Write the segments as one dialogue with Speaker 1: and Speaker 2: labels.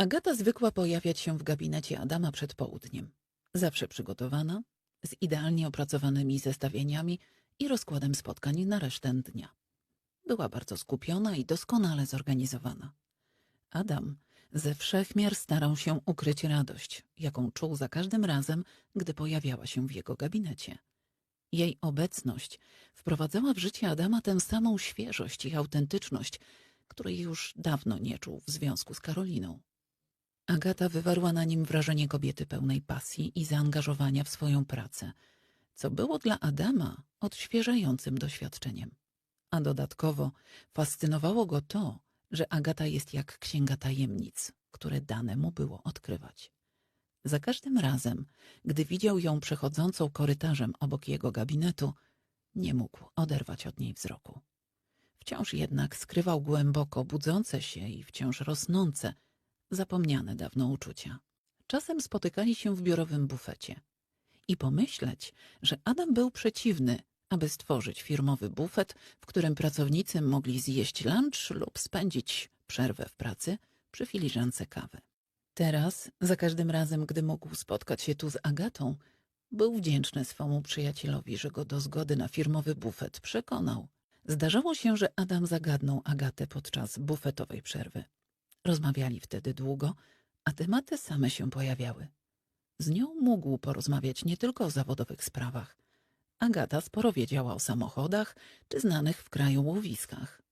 Speaker 1: Agata zwykła pojawiać się w gabinecie Adama przed południem. Zawsze przygotowana, z idealnie opracowanymi zestawieniami i rozkładem spotkań na resztę dnia. Była bardzo skupiona i doskonale zorganizowana. Adam ze wszech miar starał się ukryć radość, jaką czuł za każdym razem, gdy pojawiała się w jego gabinecie. Jej obecność wprowadzała w życie Adama tę samą świeżość i autentyczność, której już dawno nie czuł w związku z Karoliną. Agata wywarła na nim wrażenie kobiety pełnej pasji i zaangażowania w swoją pracę, co było dla Adama odświeżającym doświadczeniem. A dodatkowo fascynowało go to, że Agata jest jak księga tajemnic, które dane mu było odkrywać. Za każdym razem, gdy widział ją przechodzącą korytarzem obok jego gabinetu, nie mógł oderwać od niej wzroku. Wciąż jednak skrywał głęboko budzące się i wciąż rosnące, zapomniane dawno uczucia. Czasem spotykali się w biurowym bufecie. I pomyśleć, że Adam był przeciwny, aby stworzyć firmowy bufet, w którym pracownicy mogli zjeść lunch lub spędzić przerwę w pracy przy filiżance kawy. Teraz, za każdym razem, gdy mógł spotkać się tu z Agatą, był wdzięczny swemu przyjacielowi, że go do zgody na firmowy bufet przekonał. Zdarzało się, że Adam zagadnął Agatę podczas bufetowej przerwy. Rozmawiali wtedy długo, a tematy same się pojawiały. Z nią mógł porozmawiać nie tylko o zawodowych sprawach. Agata sporo wiedziała o samochodach czy znanych w kraju łowiskach.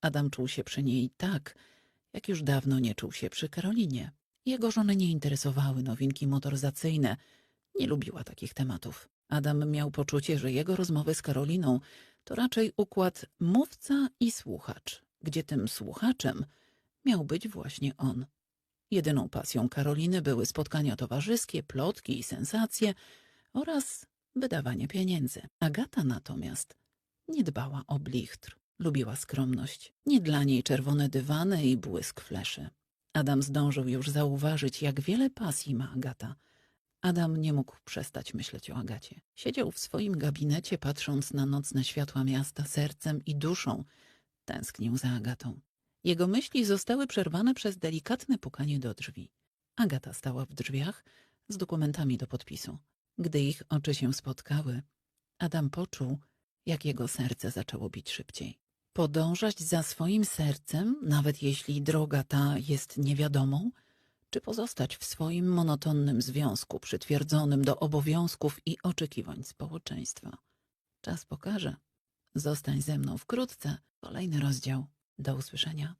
Speaker 1: Adam czuł się przy niej tak, jak już dawno nie czuł się przy Karolinie. Jego żony nie interesowały nowinki motoryzacyjne, nie lubiła takich tematów. Adam miał poczucie, że jego rozmowy z Karoliną to raczej układ mówca i słuchacz, gdzie tym słuchaczem miał być właśnie on. Jedyną pasją Karoliny były spotkania towarzyskie, plotki i sensacje oraz wydawanie pieniędzy. Agata natomiast nie dbała o blichtr. Lubiła skromność. Nie dla niej czerwone dywany i błysk fleszy. Adam zdążył już zauważyć, jak wiele pasji ma Agata. Adam nie mógł przestać myśleć o Agacie. Siedział w swoim gabinecie, patrząc na nocne światła miasta sercem i duszą. Tęsknił za Agatą. Jego myśli zostały przerwane przez delikatne pukanie do drzwi. Agata stała w drzwiach z dokumentami do podpisu. Gdy ich oczy się spotkały, Adam poczuł, jak jego serce zaczęło bić szybciej. Podążać za swoim sercem, nawet jeśli droga ta jest niewiadomą, czy pozostać w swoim monotonnym związku przytwierdzonym do obowiązków i oczekiwań społeczeństwa. Czas pokaże. Zostań ze mną wkrótce. Kolejny rozdział. Do usłyszenia.